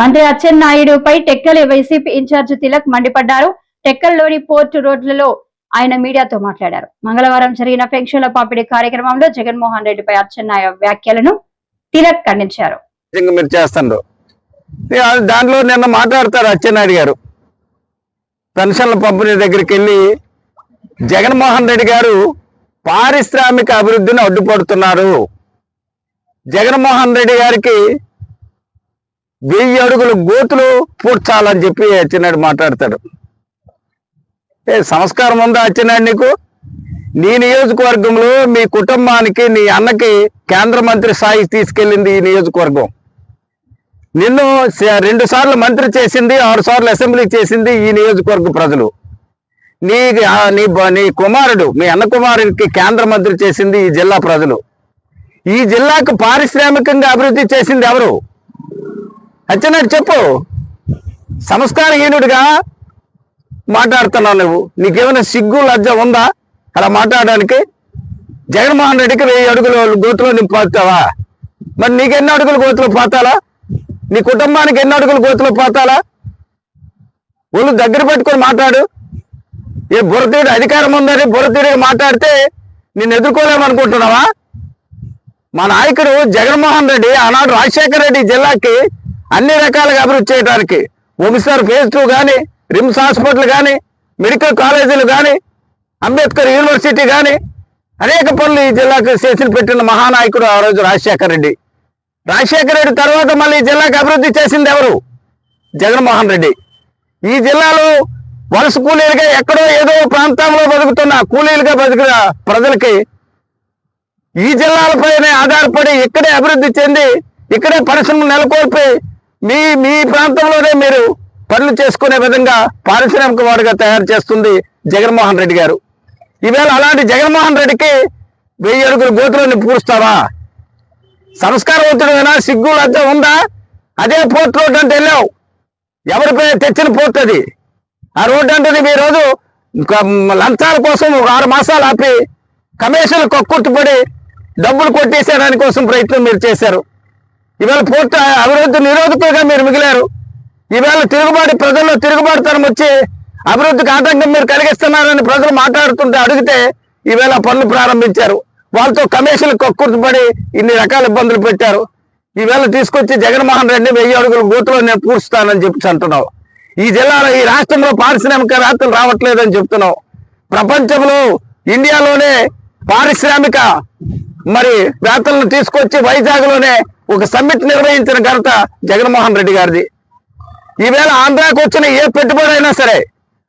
మంత్రి అచ్చెన్నాయుడుపై Tekkali YCP incharge Tilak మండిపడ్డారు. టెక్కల్లోని పోర్టు రోడ్లలో ఆయన మీడియాతో మాట్లాడారు. మంగళవారం జరిగిన పెన్షన్ల పంపిణీ కార్యక్రమంలో జగన్మోహన్ రెడ్డిపై అచ్చెన్నాయ వ్యాఖ్యలను తిలక్ ఖండించారు. మీరు చేస్తుండ్రు. దాంట్లో నిన్న మాట్లాడతారు అచ్చెన్నాయుడు గారు. పెన్షన్ల పంపిణీ దగ్గరికి వెళ్ళి జగన్మోహన్ రెడ్డి గారు పారిశ్రామిక అభివృద్ధిని అడ్డుపడుతున్నారు. జగన్మోహన్ రెడ్డి గారికి వెయ్యి అడుగులు గోతులు పూడ్చాలని చెప్పి అచ్చెన్నాయుడు మాట్లాడతాడు. ఏ సంస్కారం ఉందా అచ్చెన్నాయుడు నీకు? నీ నియోజకవర్గంలో మీ కుటుంబానికి నీ అన్నకి కేంద్ర మంత్రి స్థాయి తీసుకెళ్ళింది ఈ నియోజకవర్గం. నిన్ను రెండు సార్లు మంత్రి చేసింది ఆరు సార్లు అసెంబ్లీ చేసింది ఈ నియోజకవర్గ ప్రజలు. నీ నీ బ- నీ కుమారుడు మీ అన్న కుమారుడికి కేంద్ర మంత్రి చేసింది ఈ జిల్లా ప్రజలు. ఈ జిల్లాకు పారిశ్రామికంగా అభివృద్ధి చేసింది ఎవరు? అచ్చినట్టు చెప్పు. సంస్కారహీనుడిగా మాట్లాడుతున్నావు నువ్వు. నీకేమైనా సిగ్గు లజ్జ ఉందా? అలా మాట్లాడడానికి జగన్మోహన్ రెడ్డికి వెయ్యి అడుగులు గోతులో నువ్వు పోతావా? మరి నీకు ఎన్ని అడుగులు గోతులు పోతాలా? నీ కుటుంబానికి ఎన్ని అడుగులు గోతులు పోతాలా? ఒళ్ళు దగ్గర పెట్టుకొని మాట్లాడు. ఏ బురతీడు అధికారం ఉందని బురతీడిగా మాట్లాడితే నిన్ను ఎదుర్కోలేమనుకుంటున్నావా? మా నాయకుడు జగన్మోహన్ రెడ్డి ఆనాడు రాజశేఖర రెడ్డి జిల్లాకి అన్ని రకాలుగా అభివృద్ధి చేయడానికి ఒమిసార్ ఫేజ్ టూ కానీ రిమ్స్ హాస్పిటల్ కానీ మెడికల్ కాలేజీలు కానీ అంబేద్కర్ యూనివర్సిటీ కానీ అనేక పనులు ఈ జిల్లాకు చేసి పెట్టిన మహానాయకుడు ఆ రోజు రాజశేఖర రెడ్డి. రాజశేఖర రెడ్డి తర్వాత మళ్ళీ ఈ జిల్లాకు అభివృద్ధి చేసింది ఎవరు? జగన్మోహన్ రెడ్డి. ఈ జిల్లాలో వలస కూలీలుగా ఎక్కడో ఏదో ప్రాంతంలో బతుకుతున్న కూలీలుగా బతుకున్న ప్రజలకి ఈ జిల్లాలపైనే ఆధారపడి ఇక్కడే అభివృద్ధి చెంది ఇక్కడే పరిశ్రమలు నెలకొల్పి మీ మీ ప్రాంతంలోనే మీరు పనులు చేసుకునే విధంగా పారిశ్రామిక వాడిగా తయారు చేస్తుంది జగన్మోహన్ రెడ్డి గారు. ఈవేళ అలాంటి జగన్మోహన్ రెడ్డికి వెయ్యి అడుగుల గోతులను పూరుస్తావా సంస్కారవంతుడైనా సిగ్గు లజ్జ ఉందా? అదే పోర్ట్ రోడ్ అంటే వెళ్ళావు. ఎవరిపై తెచ్చిన పోర్ట్ అది? ఆ రోడ్డు అంటే మీ రోజు లంచాల కోసం ఒక ఆరు మాసాలు ఆపి కమిషన్ కొట్టుపడి డబ్బులు కొట్టేసే దానికోసం ప్రయత్నం మీరు చేశారు. ఈవేళ పూర్తి అభివృద్ధి నిరోధకులుగా మీరు మిగిలారు. ఈవేళ తిరుగుబాటు ప్రజల్లో తిరుగుబాటుతనం వచ్చి అభివృద్ధికి ఆటంకం మీరు కలిగిస్తున్నారని ప్రజలు మాట్లాడుతుంటే అడిగితే ఈవేళ పనులు ప్రారంభించారు. వాళ్ళతో కమిషన్లు కొక్కుర్తిపడి ఇన్ని రకాల ఇబ్బందులు పెట్టారు. ఈవేళ తీసుకొచ్చి జగన్మోహన్ రెడ్డి వెయ్యి అడుగుల గోతులో నేను పూడుస్తానని చెప్పి అంటున్నావు. ఈ జిల్లాలో ఈ రాష్ట్రంలో పారిశ్రామిక రాత్రులు రావట్లేదని చెప్తున్నావు. ప్రపంచంలో ఇండియాలోనే పారిశ్రామిక మరి వేతలను తీసుకొచ్చి వైజాగ్లోనే ఒక సమ్మిట్ నిర్వహించిన ఘనత జగన్మోహన్ రెడ్డి గారిది. ఈవేళ ఆంధ్రాకు వచ్చిన ఏ పెట్టుబడి అయినా సరే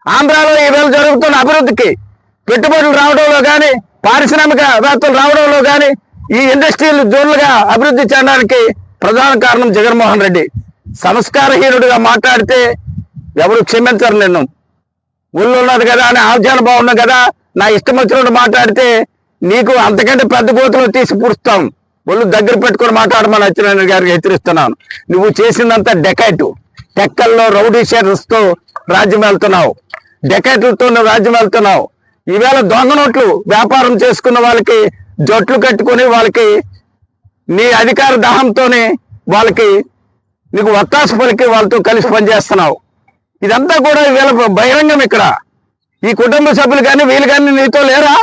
ఆంధ్రాలో ఈవేళ జరుగుతున్న అభివృద్ధికి పెట్టుబడులు రావడంలో కానీ పారిశ్రామిక వేత్తలు రావడంలో కానీ ఈ ఇండస్ట్రియల్ జోన్లుగా అభివృద్ధి చెందడానికి ప్రధాన కారణం జగన్మోహన్ రెడ్డి. సంస్కారహీనుడిగా మాట్లాడితే ఎవరు క్షమించరు నిన్ను. ఊళ్ళో ఉన్నది కదా అని ఆచారం బాగున్నది కదా నా ఇష్టం వచ్చినట్టు మాట్లాడితే నీకు అంతకంటే పెద్ద గోతులు తీసి పుడుస్తాం ఒళ్ళు దగ్గర పెట్టుకొని మాట్లాడమని అచ్చెన్నాయుడు గారికి హెచ్చరిస్తున్నాను. నువ్వు చేసిందంతా డెకైట్ టెక్కల్లో రౌడీ షేర్స్తో రాజ్యం వెళ్తున్నావు. డెకైట్లతో నువ్వు రాజ్యం వెళ్తున్నావు. ఈవేళ దొంగ నోట్లు వ్యాపారం చేసుకున్న వాళ్ళకి జట్లు కట్టుకొని వాళ్ళకి నీ అధికార దాహంతోనే వాళ్ళకి నీకు వత్తాసు పలికి వాళ్ళతో కలిసి పనిచేస్తున్నావు. ఇదంతా కూడా వీళ్ళ బహిరంగం ఇక్కడ. ఈ కుటుంబ సభ్యులు కానీ వీళ్ళు కానీ నీతో లేరా?